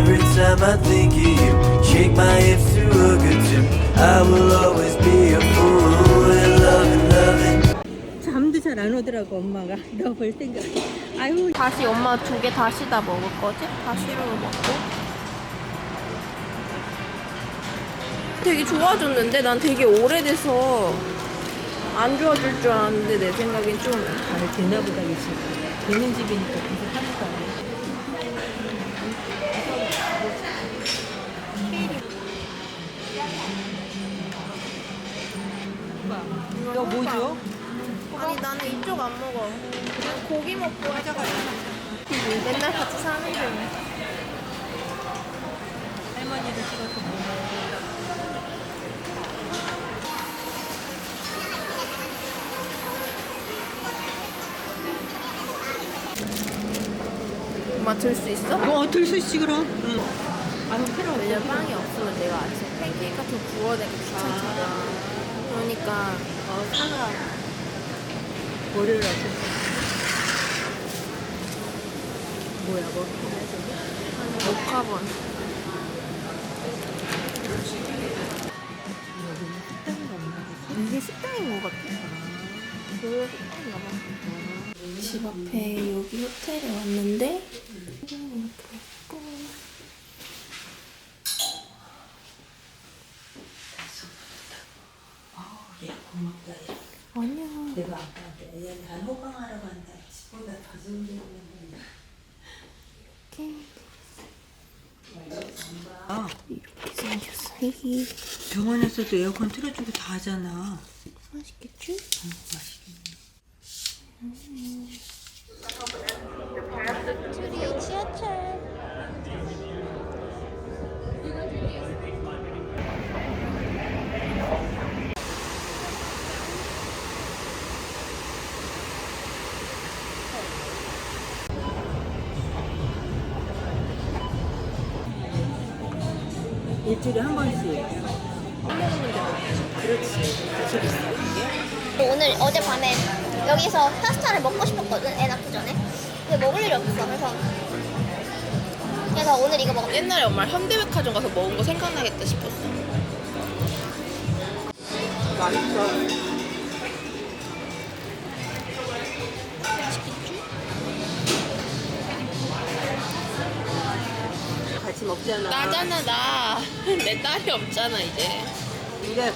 Every time I think of you, shake my hips to a good tune. I will always be a fool in loving, loving. 잠도 잘 안 오더라고 엄마가 너 볼 생각 아유 다시 엄마 두 개 다시 다 먹을 거지? 다시로 먹고. 되게 좋아졌는데 난 되게 오래돼서 안 좋아질 줄 알았는데 내 생각엔 좀잘 됐나 보다 그치 되는 집이니까 계속 하니까 이거 뭐죠? 아니 나는 이쪽 안 먹어. 그냥 고기 먹고 하자. 맨날 같이 사는 중. 할머니도 찍어서 먹어 엄마 들 수 있어? 어, 들 수 있지 그럼 응. 아무 필요 왜냐면 빵이 없으면 내가 아침에 팬케이크 같은 거 구워내기 귀찮잖아. 그러니까 어, 사과 월요일 아침 뭐야 뭐 보지? 이게 식당인 것 같아. 그 식당인가 봐. 집 앞에 여기 호텔에 왔는데 이렇게 있고 얘 고맙다. 얘. 아니야. 내가 아까 얘난 호강하러 간다. 집보다 더 좋은 데 있는 이렇게 아 이렇게 생겼어. 이게 병원에서도 에어컨 틀어주고 다 하잖아 맛있겠지? 둘이 지하철. 일주일에 한 번씩. 오늘 어젯밤에 여기서 파스타를 먹고 싶었거든 애 낳기 전에. 근데 먹을 일이 없어 그래서 그래서 오늘 이거 먹었어. 옛날에 엄마 현대백화점 가서 먹은 거 생각나겠다 싶었어. 맛있어 먹잖아 나잖아 나. 내 딸이 없잖아 이제. 이게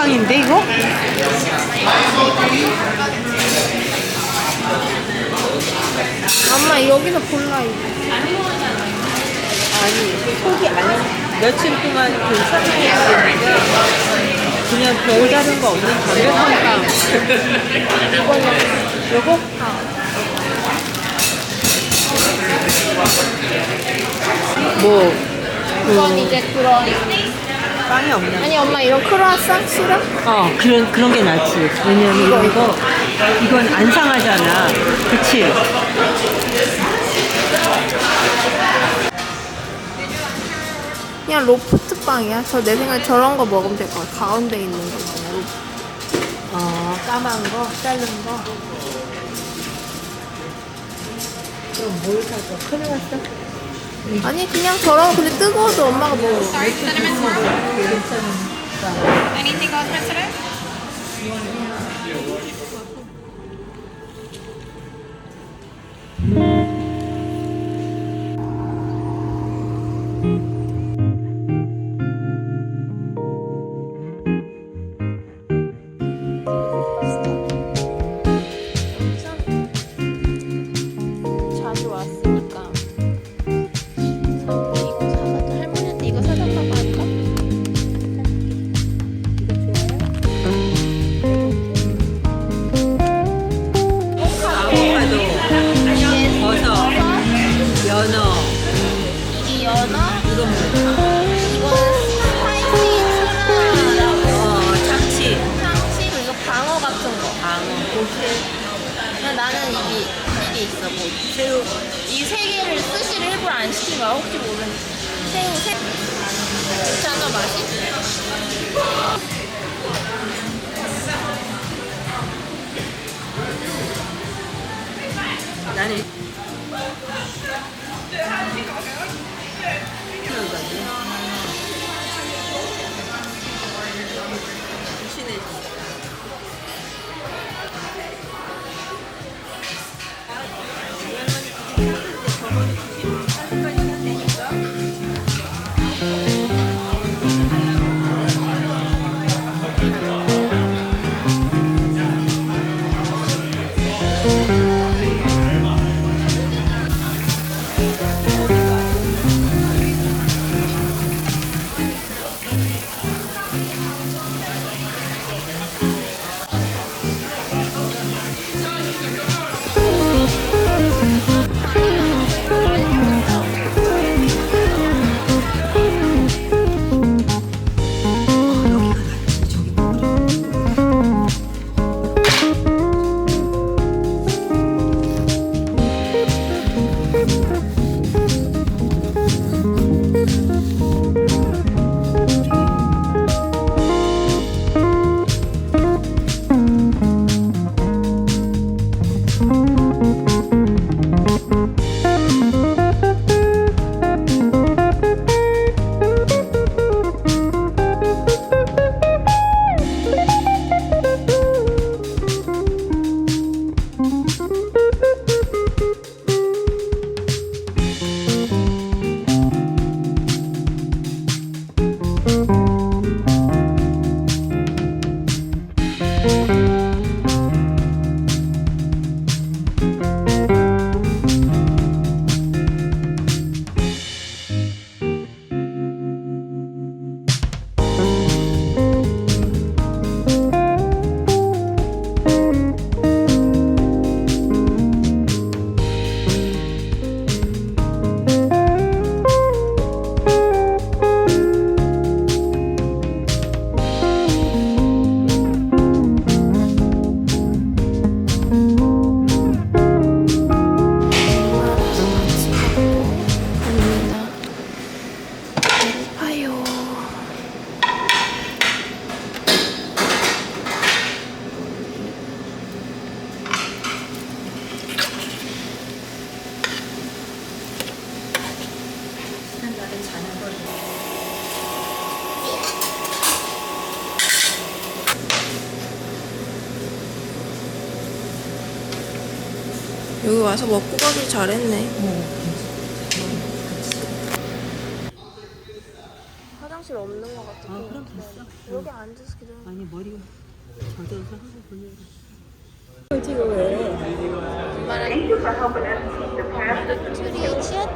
버거빵인데 이거? 엄마 여기서 골라 이거. 아니 속이 안 며칠 동안 괜찮게 했는데 그냥 그냥 별 다른 거 없는 담배빵. 요거? 뭐 이건 이제 그런 빵이 없나? 아니 엄마 이런 크로아상 싫어? 어 그런 그런 게 낫지. 왜냐면 이거 이거 이건 안 상하잖아. 그치? 그냥 로프트 빵이야. 저 내 생각에 저런 거 먹으면 될 것 같아. 가운데 있는 거. 로프. 어 까만 거, 자른 거. 그럼 뭘 사줘? 큰일 났어. 아니 그냥 저런 근데 뜨거워도 엄마가 뭐 자주 새우. 이 세 개를 스시를 일부러 안 시킨 거야 혹시 모르는 새우 새 괜찮아 맛이? 여기 와서 먹고 가길 잘했네. 화장실 없는 것 같아. 아 그럼 됐어. 여기 앉아서 기다려. 아니 머리가 젖어서 하고 보내라. 지금 왜? 엄마랑 치아